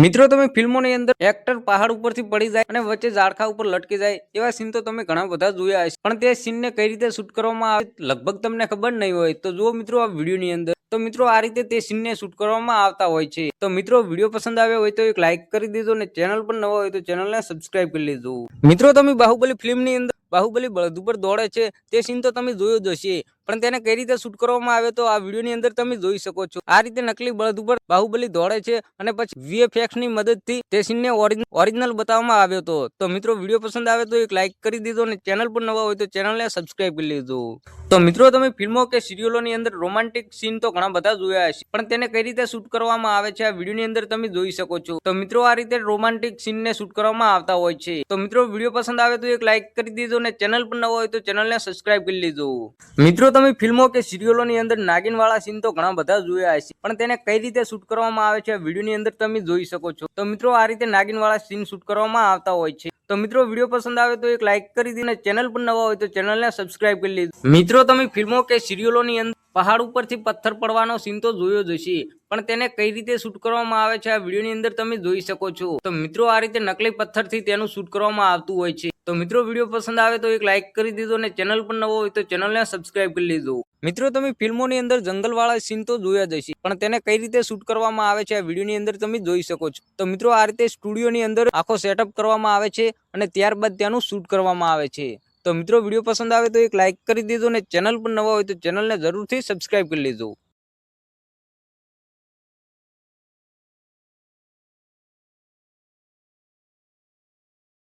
મિત્રો, તમે ફિલ્મોની અંદર એક્ટર પહાડ ઉપરથી પડી જાય અને વચ્ચે ઝાડખા ઉપર લટકી જાય એવા સીન તો તમે ઘણા બધા જોયા હશે. પણ તે સીનને કઈ રીતે શૂટ કરવામાં આવે લગભગ તમને ખબર નહીં હોય. તો જુઓ મિત્રો, આ વિડીયોની અંદર. તો મિત્રો, આ રીતે તે સીનને શૂટ કરવામાં આવતા હોય છે. તો મિત્રો, વીડિયો પસંદ આવ્યો હોય તો એક લાઇક કરી દેજો અને ચેનલ પર નવા હોય તો ચેનલને સબસ્ક્રાઇબ કરી લેજો. મિત્રો, તમે બાહુબલી ફિલ્મની અંદર બાહુબલી બળદ ઉપર દોડે છે. તે સીન તો તમે જોયો જ હશે. પણ તેને કઈ રીતે શૂટ કરવામાં આવે તો આ વિડીયોની અંદર તમે જોઈ શકો છો. આ રીતે નકલી બળદ ઉપર બાહુબલી દોડે છે અને પછી VFX ની મદદથી તે સીનને ઓરિજિનલ બતાવવામાં આવ્યો હતો. તો મિત્રો, વીડિયો પસંદ આવે તો એક લાઈક કરી દીધો અને ચેનલ પર નવા હોય તો ચેનલને સબસ્ક્રાઇબ કરી લેજો. તો મિત્રો, તમે ફિલ્મો કે સિરિયલોની અંદર રોમાન્ટિક સીન તો ઘણા બધા જોયા હશે, પણ તેને કઈ રીતે શૂટ કરવામાં આવે છે આ વિડીયોની અંદર તમે જોઈ શકો છો. તો મિત્રો, આ રીતે રોમાન્ટિક સીનને શૂટ કરવામાં આવતા હોય છે. તો મિત્રો, વીડિયો પસંદ આવે તો એક લાઈક કરી દેજો અને ચેનલ પર નવા હોય તો ચેનલને સબસ્ક્રાઇબ કરી લેજો. મિત્રો, તમે ફિલ્મો કે સિરિયલોની અંદર નાગિન વાળા સીન તો ઘણા બધા જોયા હશે, પણ તેને કઈ રીતે શૂટ કરવામાં આવે છે, વિડીયોની અંદર તમે જોઈ શકો છો. તો મિત્રો, આ રીતે નાગિન વાળા સીન શૂટ કરવામાં આવતા હોય છે. તો મિત્રો, વીડિયો પસંદ આવે તો એક લાઈક કરી દીને ચેનલ પર નવા હોય તો ચેનલને સબસ્ક્રાઇબ કરી લેજો. મિત્રો, તમે ફિલ્મો કે સિરિયલોની અંદર પહાડ ઉપરથી પથ્થર પડવાનો સીન તો જોયો જ હશે, પણ તેને કઈ રીતે શૂટ કરવામાં આવે છે, આ વિડીયોની અંદર તમે જોઈ શકો છો. તો મિત્રો, આ રીતે નકલી પથ્થરથી તેનું શૂટ કરવામાં આવતું હોય છે. તો મિત્રો વીડિયો પસંદ આવે તો એક લાઇક કરી દીધો અને ચેનલ પર નવો હોય તો ચેનલને સબસ્ક્રાઇબ કરી લીધો. મિત્રો તમે ફિલ્મોની અંદર જંગલવાળા સીન તો જોયા જ હશે, પણ તેને કઈ રીતે શૂટ કરવામાં આવે છે આ વિડીયોની અંદર તમે જોઈ શકો છો. તો મિત્રો આ રીતે સ્ટુડિયોની અંદર આખો સેટઅપ કરવામાં આવે છે અને ત્યારબાદ ત્યાંનું શૂટ કરવામાં આવે છે. તો મિત્રો વીડિયો પસંદ આવે તો એક લાઇક કરી દીધો અને ચેનલ પર નવા હોય તો ચેનલને જરૂરથી સબસ્ક્રાઇબ કરી લેજો